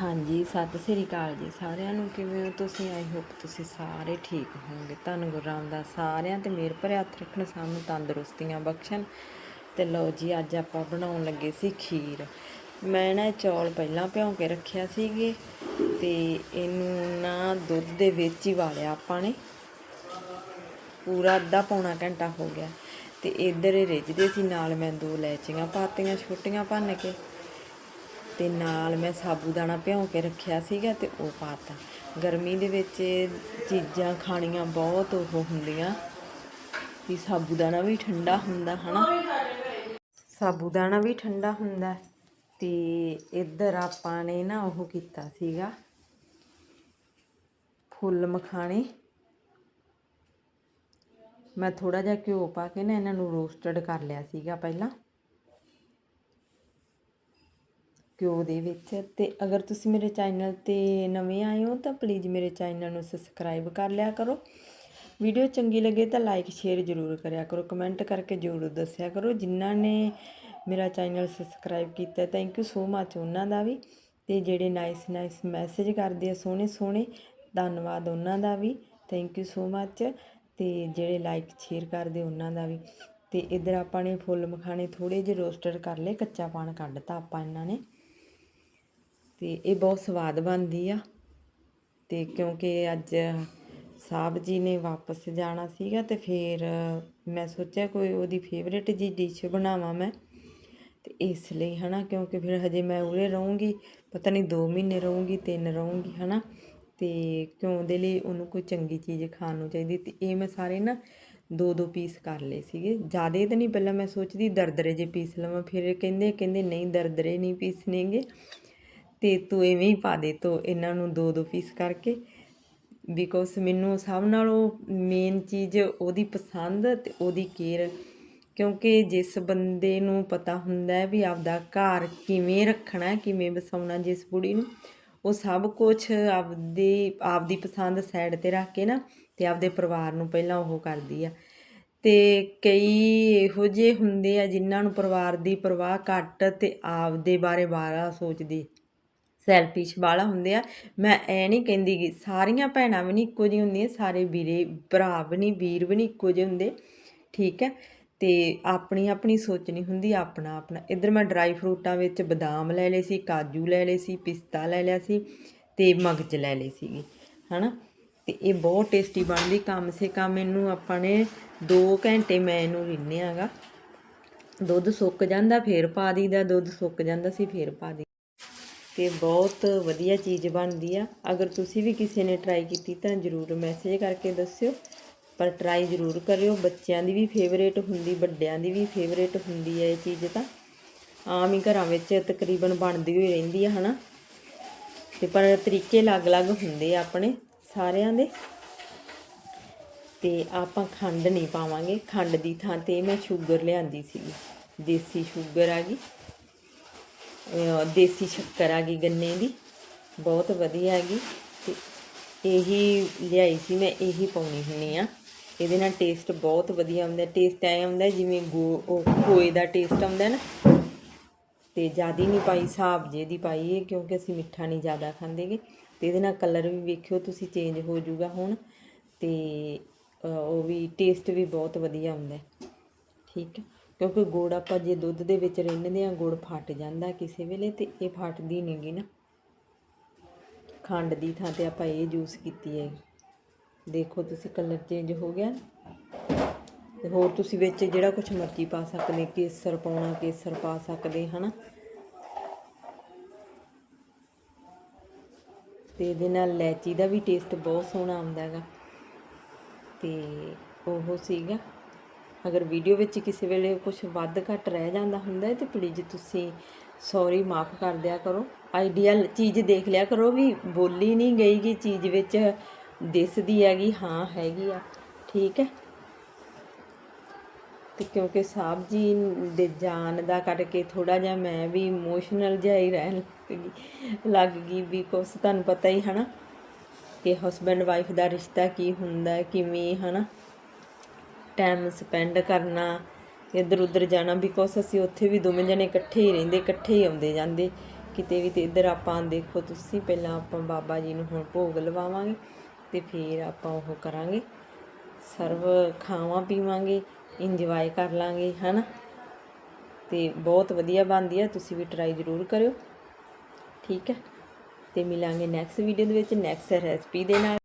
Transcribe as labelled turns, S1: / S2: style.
S1: ਹਾਂਜੀ, ਸਤਿ ਸ੍ਰੀ ਅਕਾਲ ਜੀ ਸਾਰਿਆਂ ਨੂੰ। ਕਿਵੇਂ ਹੋ ਤੁਸੀਂ? ਆਈ ਹੋਪ ਤੁਸੀਂ ਸਾਰੇ ਠੀਕ ਹੋਵੋਗੇ। ਧੰਨ ਗੁਰੂ ਰਾਮਦਾਸ। ਸਾਰਿਆਂ ਤੇ ਮੇਰ ਭਰਿਆ ਹੱਥ ਰੱਖਣ ਸਾਨੂੰ ਤੰਦਰੁਸਤੀਆਂ ਬਖਸ਼ਣ। ਤੇ ਲਓ ਜੀ, ਅੱਜ ਆਪਾਂ ਬਣਾਉਣ ਲੱਗੇ ਸੀ ਖੀਰ। ਮੈਂ ਨਾ ਇਹ ਚੌਲ ਪਹਿਲਾਂ ਭਿਉਂ ਕੇ ਰੱਖਿਆ ਸੀਗੇ ਤੇ ਇਹਨੂੰ ਨਾ ਦੁੱਧ ਦੇ ਵਿੱਚ ਹੀ ਵਾਲਿਆ ਆਪਾਂ ਨੇ। ਪੂਰਾ ਅੱਧਾ ਪੌਣਾ ਘੰਟਾ ਹੋ ਗਿਆ। ਤੇ ਇੱਧਰ ਇਹ ਰਿੱਝਦੇ ਸੀ, ਨਾਲ ਮੈਂ ਦੋ ਲੈਚੀਆਂ ਪਾਤੀਆਂ ਛੋਟੀਆਂ ਭੰਨ ਕੇ। ਤੇ ਨਾਲ ਮੈਂ ਸਾਬੂਦਾਨਾ ਭਿਉਂ ਕੇ ਰੱਖਿਆ ਸੀਗਾ ਤੇ ਉਹ ਪਾਤਾ। ਗਰਮੀ ਦੇ ਵਿੱਚ ਚੀਜ਼ਾਂ ਖਾਣੀਆਂ ਬਹੁਤ ਉਹ ਹੁੰਦੀਆਂ। ਵੀ ਸਾਬੂਦਾਨਾ ਵੀ ਠੰਡਾ ਹੁੰਦਾ, ਹਨਾ? ਸਾਬੂਦਾਨਾ ਵੀ ਠੰਡਾ ਹੁੰਦਾ। ਤੇ ਇੱਧਰ ਆਪਾਂ ਨੇ ਨਾ ਉਹ ਕੀਤਾ ਸੀਗਾ। ਫੁੱਲ ਮਖਾਣੇ। ਮੈਂ ਥੋੜਾ ਜਿਹਾ ਘਿਓ ਪਾ ਕੇ ਨਾ ਇਹਨਾਂ ਨੂੰ ਰੋਸਟਡ ਕਰ ਲਿਆ ਸੀਗਾ ਪਹਿਲਾਂ। ਘਿਓ ਦੇ ਵਿੱਚ। ਅਤੇ ਅਗਰ ਤੁਸੀਂ ਮੇਰੇ ਚੈਨਲ ਤੇ ਨਵੇਂ ਆਏ ਹੋ ਤਾਂ ਪਲੀਜ਼ ਮੇਰੇ ਚੈਨਲ ਨੂੰ ਸਬਸਕ੍ਰਾਈਬ ਕਰ ਲਿਆ ਕਰੋ। ਵੀਡੀਓ ਚੰਗੀ ਲੱਗੇ ਤਾਂ ਲਾਈਕ ਸ਼ੇਅਰ ਜ਼ਰੂਰ ਕਰਿਆ ਕਰੋ। ਕਮੈਂਟ ਕਰਕੇ ਜ਼ਰੂਰ ਦੱਸਿਆ ਕਰੋ। ਜਿਨ੍ਹਾਂ ਨੇ ਮੇਰਾ ਚੈਨਲ ਸਬਸਕ੍ਰਾਈਬ ਕੀਤਾ ਥੈਂਕ ਯੂ ਸੋ ਮੱਚ ਉਹਨਾਂ ਦਾ ਵੀ। ਅਤੇ ਜਿਹੜੇ ਨਾਈਸ ਨਾਈਸ ਮੈਸੇਜ ਕਰਦੇ ਆ, ਸੋਹਣੇ ਸੋਹਣੇ, ਧੰਨਵਾਦ ਉਹਨਾਂ ਦਾ ਵੀ। ਥੈਂਕ ਯੂ ਸੋ ਮੱਚ ਅਤੇ ਜਿਹੜੇ ਲਾਈਕ ਸ਼ੇਅਰ ਕਰਦੇ ਉਹਨਾਂ ਦਾ ਵੀ। ਅਤੇ ਇੱਧਰ ਆਪਾਂ ਨੇ ਫੁੱਲ ਮਖਾਣੇ ਥੋੜ੍ਹੇ ਜਿਹੇ ਰੋਸਟਡ ਕਰ ਲਏ, ਕੱਚਾ ਪਾਣ ਕੱਢਤਾ ਆਪਾਂ ਇਹਨਾਂ ਨੇ। ਤੇ ਇਹ ਬਹੁਤ ਸਵਾਦ ਬਣਦੀ ਆ। ਤੇ ਕਿਉਂਕਿ ਅੱਜ ਸਾਹਿਬ ਜੀ ਨੇ ਵਾਪਸ ਜਾਣਾ ਸੀਗਾ ਤੇ ਫਿਰ ਮੈਂ ਸੋਚਿਆ ਕੋਈ ਉਹਦੀ ਫੇਵਰੇਟ ਜੀ ਡਿਸ਼ ਬਣਾਵਾਂ ਮੈਂ। ਤੇ ਇਸ ਲਈ ਹਨਾ, ਕਿਉਂਕਿ ਫਿਰ ਹਜੇ ਮੈਂ ਉਰੇ ਰਹੂੰਗੀ, ਪਤਾ ਨਹੀਂ 2 ਮਹੀਨੇ ਰਹੂੰਗੀ 3 ਰਹੂੰਗੀ ਹਨਾ। ਤੇ ਕਿਉਂ ਦੇ ਲਈ ਉਹਨੂੰ ਕੋਈ ਚੰਗੀ ਚੀਜ਼ ਖਾਣ ਨੂੰ ਚਾਹੀਦੀ ਤੇ ਇਹ ਮੈਂ ਸਾਰੇ ਨਾ ਦੋ ਦੋ ਪੀਸ ਕਰ ਲਏ ਸੀਗੇ। ਜਿਆਦੇ ਤਾਂ ਨਹੀਂ, ਪਹਿਲਾਂ ਮੈਂ ਸੋਚਦੀ ਦਰਦਰੇ ਜੇ ਪੀਸ ਲਵਾਂ, ਫਿਰ ਕਹਿੰਦੇ ਕਹਿੰਦੇ ਨਹੀਂ, ਦਰਦਰੇ ਨਹੀਂ ਪੀਸਣੇਗੇ ਤੇ ਤੂੰ ਇਵੇਂ ਹੀ ਪਾ ਦੇ, ਤੋ ਇਹਨਾਂ ਨੂੰ ਦੋ ਦੋ ਪੀਸ ਕਰਕੇ। ਬਿਕੋਜ਼ ਮੈਨੂੰ ਸਭ ਨਾਲੋਂ ਮੇਨ ਚੀਜ਼ ਉਹਦੀ ਪਸੰਦ ਤੇ ਉਹਦੀ ਕੇਅਰ ਕਿਉਂਕਿ ਜਿਸ ਬੰਦੇ ਨੂੰ ਪਤਾ ਹੁੰਦਾ ਹੈ ਵੀ ਆਪਦਾ ਘਰ ਕਿਵੇਂ ਰੱਖਣਾ, ਕਿਵੇਂ ਵਸਾਉਣਾ ਜਿਸ ਬੁੜੀ ਨੂੰ, ਉਹ ਸਭ ਕੁਝ ਆਪਦੀ ਆਪਦੀ ਪਸੰਦ ਸਾਈਡ ਤੇ ਰੱਖ ਕੇ ਨਾ ਤੇ ਆਪਦੇ ਪਰਿਵਾਰ ਨੂੰ ਪਹਿਲਾਂ ਉਹ ਕਰਦੀ ਆ। ਤੇ ਕਈ ਇਹੋ ਜਿਹੇ ਹੁੰਦੇ ਆ ਜਿਨ੍ਹਾਂ ਨੂੰ ਪਰਿਵਾਰ ਦੀ ਪਰਵਾਹ ਘੱਟ ਤੇ ਆਪਦੇ ਬਾਰੇ ਬਾਰਾ ਸੋਚਦੀ। ਸੈਲਫਿਸ਼ ਵਾਲਾ ਹੁੰਦੇ ਆ। ਮੈਂ ਐ ਨਹੀਂ ਕਹਿੰਦੀ ਕਿ ਸਾਰੀਆਂ ਭੈਣਾਂ ਵੀ ਨਹੀਂ ਇੱਕੋ ਜਿਹੀਆਂ ਹੁੰਦੀਆਂ, ਸਾਰੇ ਵੀਰੇ, ਭਰਾ ਵੀ ਨਹੀਂ ਵੀਰ ਵੀ ਨਹੀਂ ਇੱਕੋ ਜਿਹੇ ਹੁੰਦੇ, ਠੀਕ ਹੈ? ਤੇ ਆਪਣੀ ਆਪਣੀ ਸੋਚ ਨਹੀਂ ਹੁੰਦੀ, ਆਪਣਾ ਆਪਣਾ। ਇੱਧਰ ਮੈਂ ਡਰਾਈ ਫਰੂਟਾਂ ਵਿੱਚ ਬਦਾਮ ਲੈ ਲਏ ਸੀ, ਕਾਜੂ ਲੈ ਲਏ ਸੀ, ਪਿਸਤਾ ਲੈ ਲਿਆ ਸੀ ਤੇ ਮਗਜ ਲੈ ਲਏ ਸੀਗੇ, ਹਨਾ? ਤੇ ਇਹ ਬਹੁਤ ਟੇਸਟੀ ਬਣਦੀ, ਕਮ ਸੇ ਕਮ ਇਹਨੂੰ ਆਪਾਂ ਨੇ 2 ਘੰਟੇ ਮੈਂ ਇਹਨੂੰ ਰਿੰਨਿਆ ਹੈਗਾ ਦੁੱਧ ਸੁੱਕ ਜਾਂਦਾ, ਫੇਰ ਪਾ ਦਈਦਾ, ਦੁੱਧ ਸੁੱਕ ਜਾਂਦਾ ਸੀ, ਫੇਰ ਪਾ ਦੀ ਤੇ ਬਹੁਤ ਵਧੀਆ ਚੀਜ਼ ਬਣਦੀ ਆ। ਅਗਰ ਤੁਸੀਂ ਵੀ ਕਿਸੇ ਨੇ ਟਰਾਈ ਕੀਤੀ ਤਾਂ ਜਰੂਰ ਮੈਸੇਜ ਕਰਕੇ ਦੱਸਿਓ। ਪਰ ਟਰਾਈ ਜ਼ਰੂਰ ਕਰਿਓ। ਬੱਚਿਆਂ ਦੀ ਵੀ ਫੇਵਰੇਟ ਹੁੰਦੀ, ਵੱਡਿਆਂ ਦੀ ਵੀ ਫੇਵਰੇਟ ਹੁੰਦੀ ਹੈ ਇਹ ਚੀਜ਼ ਤਾਂ। ਆਮ ਹੀ ਘਰਾਂ ਵਿੱਚ ਤਕਰੀਬਨ ਬਣਦੀ ਹੋਈ ਰਹਿੰਦੀ ਆ, ਹਨਾ? ਤੇ ਪਰ ਤਰੀਕੇ ਅਲੱਗ-ਅਲੱਗ ਹੁੰਦੇ ਆ ਆਪਣੇ ਸਾਰਿਆਂ ਦੇ। ਤੇ ਆਪਾਂ ਖੰਡ ਨਹੀਂ ਪਾਵਾਂਗੇ। ਖੰਡ ਦੀ ਥਾਂ ਤੇ ਮੈਂ ਸ਼ੂਗਰ ਲਿਆਂਦੀ ਸੀ ਦੇਸੀ ਸ਼ੂਗਰ ਆ ਗਈ। ਦੇਸੀ ਸ਼ੱਕਰ ਆ ਗਈ ਗੰਨੇ ਦੀ, ਬਹੁਤ ਵਧੀਆ ਹੈਗੀ ਤੇ ਇਹੀ ਲਿਆਈ ਸੀ ਮੈਂ, ਇਹੀ ਪਾਉਣੀ ਹੁੰਨੀ ਆ। ਇਹਦੇ ਨਾਲ ਟੇਸਟ ਬਹੁਤ ਵਧੀਆ ਆਉਂਦਾ ਟੇਸਟ ਐ ਆਉਂਦਾ ਜਿਵੇਂ ਗੋ, ਉਹ ਖੋਏ ਦਾ ਟੇਸਟ ਆਉਂਦਾ ਨਾ। ਤੇ ਜ਼ਿਆਦਾ ਨਹੀਂ ਪਾਈ ਹਿਸਾਬ ਜੇ ਦੀ ਪਾਈ ਹੈ ਕਿਉਂਕਿ ਅਸੀਂ ਮਿੱਠਾ ਨਹੀਂ ਜ਼ਿਆਦਾ ਖਾਂਦੇਗੇ। ਤੇ ਇਹਦੇ ਨਾਲ ਕਲਰ ਵੀ ਵੇਖਿਓ, ਤੁਸੀਂ ਚੇਂਜ ਹੋ ਜਾਊਗਾ ਹੁਣ। ਤੇ ਉਹ ਵੀ ਟੇਸਟ ਵੀ ਬਹੁਤ ਵਧੀਆ ਆਉਂਦਾ। ਠੀਕ ਹੈ ਕਿਉਂਕਿ ਗੁੜ ਆਪਾਂ ਜੇ ਦੁੱਧ ਦੇ ਵਿੱਚ ਰਿੰਨਦੇ ਆ ਗੁੜ ਫਟ ਜਾਂਦਾ ਕਿਸੇ ਵੇਲੇ ਤੇ ਇਹ ਫਟਦੀ ਨਹੀਂਗੀ ਨਾ। ਖੰਡ ਦੀ ਥਾਂ ਤੇ ਆਪਾਂ ਇਹ ਜੂਸ ਕੀਤੀ ਹੈ। ਦੇਖੋ ਤੁਸੀਂ ਕਲਰ ਚੇਂਜ ਹੋ ਗਿਆ ਤੇ ਹੋਰ ਤੁਸੀਂ ਵਿੱਚ ਜਿਹੜਾ ਕੁਝ ਮਰਜ਼ੀ ਪਾ ਸਕਦੇ ਕੇਸਰ ਪਾਉਣਾ, ਕੇਸਰ ਪਾ ਸਕਦੇ ਹਨਾ। ਤੇ ਇਹਦੇ ਨਾਲ ਲੈਚੀ ਦਾ ਵੀ ਟੇਸਟ ਬਹੁਤ ਸੋਹਣਾ ਆਉਂਦਾ ਹੈਗਾ। ਤੇ ਉਹ ਸੀਗਾ। ਅਗਰ ਵੀਡੀਓ ਵਿੱਚ ਕਿਸੇ ਵੇਲੇ ਕੁਝ ਵੱਧ ਘੱਟ ਰਹਿ ਜਾਂਦਾ ਹੁੰਦਾ ਹੈ ਤੇ ਪਲੀਜ਼ ਤੁਸੀਂ ਸੌਰੀ ਮਾਫ ਕਰ ਦਿਆ ਕਰੋ। ਆਈਡੀਅਲ ਚੀਜ਼ ਦੇਖ ਲਿਆ ਕਰੋ ਵੀ ਬੋਲੀ ਨਹੀਂ ਗਈ ਕਿ ਚੀਜ਼ ਵਿੱਚ ਦਿਸਦੀ ਹੈਗੀ ਹਾਂ ਹੈਗੀ ਆ। ਠੀਕ ਹੈ? ਤੇ ਕਿਉਂਕਿ ਸਾਹਿਬ ਜੀ ਦੇ ਜਾਣ ਦਾ ਕਰਕੇ ਥੋੜਾ ਜਿਹਾ ਮੈਂ ਵੀ ਇਮੋਸ਼ਨਲ ਜਿਹਾ ਹੀ ਰਹਿਣ ਲੱਗ ਗਈ ਲੱਗ ਗਈ ਵੀ ਕੁਛ ਤੁਹਾਨੂੰ ਪਤਾ ਹੀ ਹਨਾ ਕਿ ਹਸਬੈਂਡ ਵਾਈਫ ਦਾ ਰਿਸ਼ਤਾ ਕੀ ਹੁੰਦਾ ਹੈ, ਕਿਵੇਂ ਹਨਾ ਟਾਈਮ ਸਪੈਂਡ ਕਰਨਾ, ਇੱਧਰ ਉੱਧਰ ਜਾਣਾ ਬਿਕੋਜ਼ ਅਸੀਂ ਉੱਥੇ ਵੀ ਦੋਵੇਂ ਜਣੇ ਇਕੱਠੇ ਹੀ ਰਹਿੰਦੇ, ਇਕੱਠੇ ਹੀ ਆਉਂਦੇ ਜਾਂਦੇ। ਕਿਤੇ ਵੀ ਤੇ ਇੱਧਰ ਆਪਾਂ ਦੇਖੋ ਤੁਸੀਂ, ਪਹਿਲਾਂ ਆਪਾਂ ਬਾਬਾ ਜੀ ਨੂੰ ਹੁਣ ਭੋਗ ਲਵਾਵਾਂਗੇ ਤੇ ਫਿਰ ਆਪਾਂ ਉਹ ਕਰਾਂਗੇ। ਸਰਵ ਖਾਵਾਂ ਪੀਵਾਂਗੇ ਇੰਜੋਏ ਕਰ ਲਾਂਗੇ, ਹਨਾ? ਤੇ ਬਹੁਤ ਵਧੀਆ ਬਣਦੀ ਆ, ਤੁਸੀਂ ਵੀ ਟਰਾਈ ਜ਼ਰੂਰ ਕਰਿਓ। ਠੀਕ ਹੈ? ਤੇ ਮਿਲਾਂਗੇ ਨੈਕਸਟ ਵੀਡੀਓ ਦੇ ਵਿੱਚ ਨੈਕਸਟ ਰੈਸਪੀ ਦੇ ਨਾਲ।